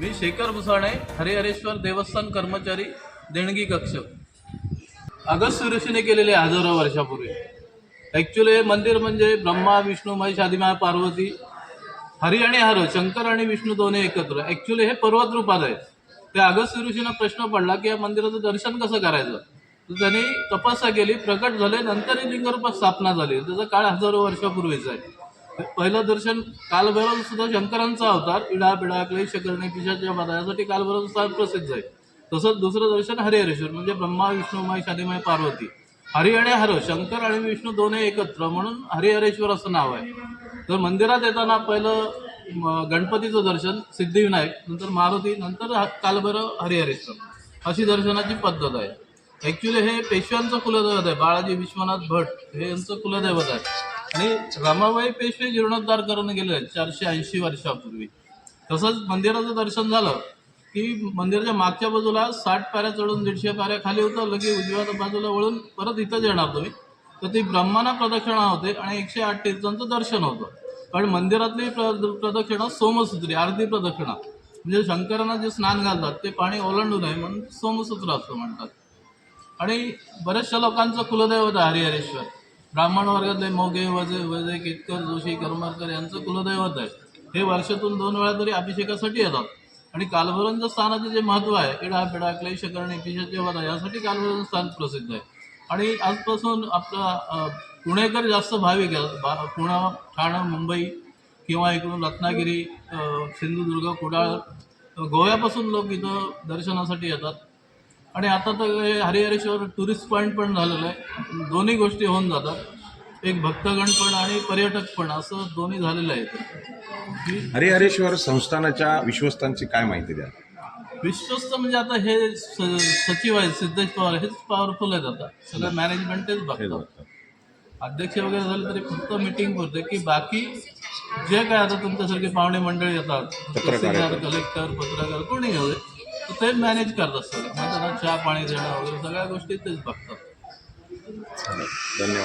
मी शेखर भुसाणे हरिहरेश्वर देवस्थान कर्मचारी देणगी कक्ष. अगस्त ऋषीने केलेले हजारो वर्षापूर्वी. ॲक्च्युली हे मंदिर म्हणजे ब्रह्मा विष्णू महेश आदिमा पार्वती हरी आणि हर शंकर आणि विष्णू दोन्ही एकत्र. ॲक्च्युली हे पर्वत रूपात आहे ते अगस्त ऋषीनं प्रश्न पडला की या मंदिराचं दर्शन कसं करायचं? तर त्यांनी तपस्या केली प्रकट झाले नंतरही लिंगरूपात स्थापना झाली. त्याचा काळ हजारो वर्षापूर्वीचा आहे. पहिलं दर्शन कालभैरव सुद्धा शंकरांचा अवतार. इडा पिडा क्लेश करणे पिशाच्या बाधा यासाठी कालभैरव स्थान प्रसिद्ध आहे. तसंच दुसरं दर्शन हरिहरेश्वर म्हणजे ब्रह्मा विष्णू महेश पार्वती. हरि आणि हर शंकर आणि विष्णू दोन्ही एकत्र म्हणून हरिहरेश्वर असं नाव आहे. तर मंदिरात येताना पहिलं गणपतीचं दर्शन सिद्धिविनायक नंतर मारुती नंतर कालभैरव हरिहरेश्वर. अशी दर्शनाची पद्धत आहे. ॲक्च्युली हे पेशव्यांचं कुलदैवत आहे. बाळाजी विश्वनाथ भट हे यांचं कुलदैवत आहे. आणि रमाबाई पेशवे जीर्णोद्धार करून गेले चारशे ऐंशी वर्षापूर्वी. तसंच मंदिराचं दर्शन झालं की मंदिराच्या मागच्या बाजूला साठ पाऱ्या चढून दीडशे पाऱ्या खाली होतं लगे उजव्या बाजूला वळून परत इथंच येणार तुम्ही. तर ती ब्रह्माना प्रदक्षिणा होते आणि एकशे आठ तीर्थांचं दर्शन होतं. पण मंदिरातली प्र प्रदक्षिणा सोमसूत्री अर्धी प्रदक्षिणा म्हणजे शंकरांना जे स्नान घालतात ते पाणी ओलांडू नये म्हणून सोमसूत्र असं म्हणतात. आणि बऱ्याचशा लोकांचं कुलदैवत हरिहरेश्वर. ब्राह्मण वर्गातले मोगे वजे वजे केतकर जोशी करमरकर यांचं कुलदैवत आहे. हे वर्षातून दोन वेळा तरी अभिषेकासाठी येतात. आणि कालभैरवांच्या स्थानाचे जे महत्त्व आहे इडा पिडा क्लेश करणे पिशाचे वधा यासाठी कालभैरवांचं स्थान प्रसिद्ध आहे. आणि आजपासून आपला पुणेकर जास्त भाविक आहेत बा पुणा ठाणं मुंबई किंवा इकडून रत्नागिरी सिंधुदुर्ग कुडाळ गोव्यापासून लोक इथं दर्शनासाठी येतात. आणि आता तर हे हरिहरेश्वर टुरिस्ट पॉईंट पण झालेलं आहे. दोन्ही गोष्टी होऊन जातात. एक भक्तगण पण आणि पर्यटक पण असं दोन्ही झालेलं आहे हरिहरेश्वर संस्थानाच्या विश्वस्तांची काय माहिती द्या? विश्वस्त म्हणजे आता हे स- सचिव आहेत सिद्धेश पवार हेच पॉवरफुल आहेत आता. सगळं मॅनेजमेंट तेच बघतात. अध्यक्ष वगैरे झाले तरी फक्त मिटिंग करते की बाकी जे काय आता तुमच्यासारखे पाहुणे मंडळी येतात तहसीलदार कलेक्टर पत्रकार कोणी तर ते मॅनेज करतात सगळं. म्हणजे त्यांना चहा पाणी देणं वगैरे सगळ्या गोष्टी तेच बघतात. धन्यवाद.